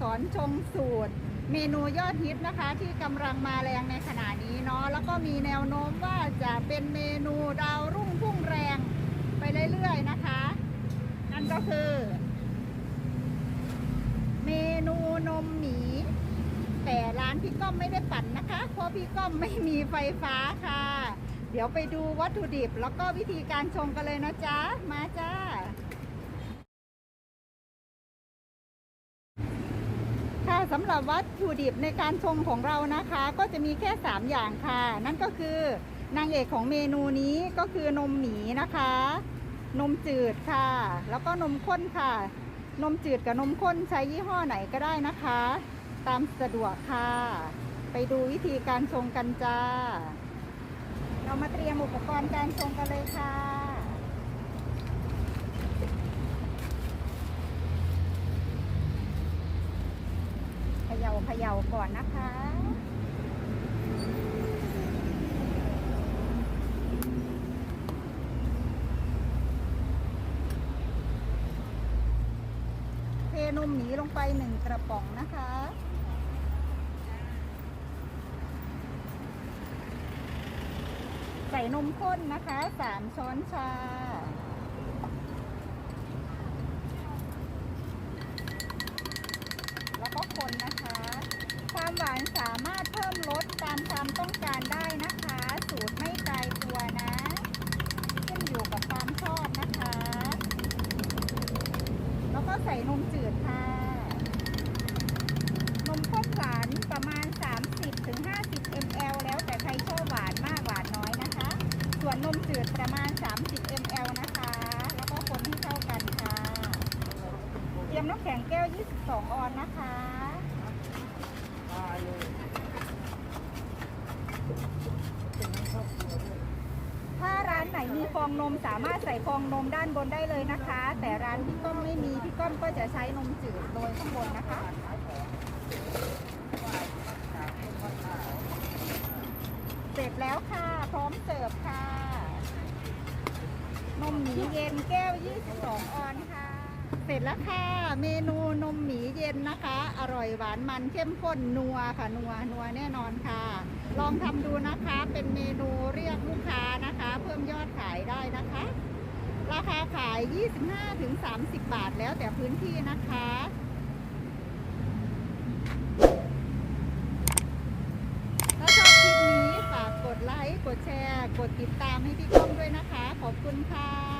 สอนชงสูตร เมนูยอดฮิตนะคะที่กำลังมาแรงในขณะนี้เนาะแล้วก็มีแนวโน้มว่าจะเป็นเมนูดาวรุ่งพุ่งแรงไปเรื่อยๆนะคะ นั่นก็คือ เมนูนมหมีแต่ร้านพี่ก้อมไม่ได้ปั่นนะคะ เพราะพี่ก้อมไม่มีไฟฟ้าค่ะ เดี๋ยวไปดูวัตถุดิบแล้วก็วิธีการชงกันเลยนะจ๊ะ มาจ้า ค่ะสำหรับวัตถุดิบในการชงของเรานะคะ ก็จะมีแค่ 3 อย่างค่ะ นั่นก็คือนางเอกของเมนูนี้ก็คือนมหมีนะคะ นมจืดค่ะ แล้วก็นมข้นค่ะ นมจืดกับนมข้นใช้ยี่ห้อไหนก็ได้นะคะ ตามสะดวกค่ะ ไปดูวิธีการชงกันจ้า เรามาเตรียมอุปกรณ์การชงกันเลยค่ะ เขย่าเยาก่อนนะคะ เทนมหมีลงไปหนึ่งกระป๋องนะคะใส่นมข้นนะคะสามช้อนชา แล้วก็คนนะคะ ความหวานสามารถเพิ่มลดตามความต้องการได้นะคะ สูตรไม่ตายตัวนะ ขึ้นอยู่กับความชอบนะคะ แล้วก็ใส่นมจืดค่ะ นมข้นหวานประมาณ 30-50 ml แล้วแต่ใครชอบหวานมากหวานน้อยนะคะ ส่วนนมจืดประมาณ 30 ml นะคะ แล้วก็คนให้เข้ากันค่ะ เตรียมน้ำแข็งแก้ว 22 ออนนะคะ ถ้าร้านไหนมีฟองนมสามารถใส่ฟองนมด้านบนได้เลยนะคะ แต่ร้านพี่ก้อมไม่มีพี่ก้อมก็จะใช้นมจืดโดยข้างบนนะคะเสร็จแล้วค่ะ พร้อมเสิร์ฟค่ะ นมหมีเย็นแก้ว 22 ออนค่ะ เสร็จแล้วค่ะ เมนูนมหมีเย็นนะคะ อร่อยหวานมันเข้มข้นนัวค่ะนัวนัวแน่นอนค่ะ ลองทำดูนะคะเป็นเมนูเรียกลูกค้านะคะ เพิ่มยอดขายได้นะคะ ราคาขาย 25-30 บาทแล้วแต่พื้นที่นะคะถ้าชอบคลิปนี้ฝากกดไลค์กดแชร์ กดติดตามให้พี่ก้องด้วยนะคะ ขอบคุณค่ะ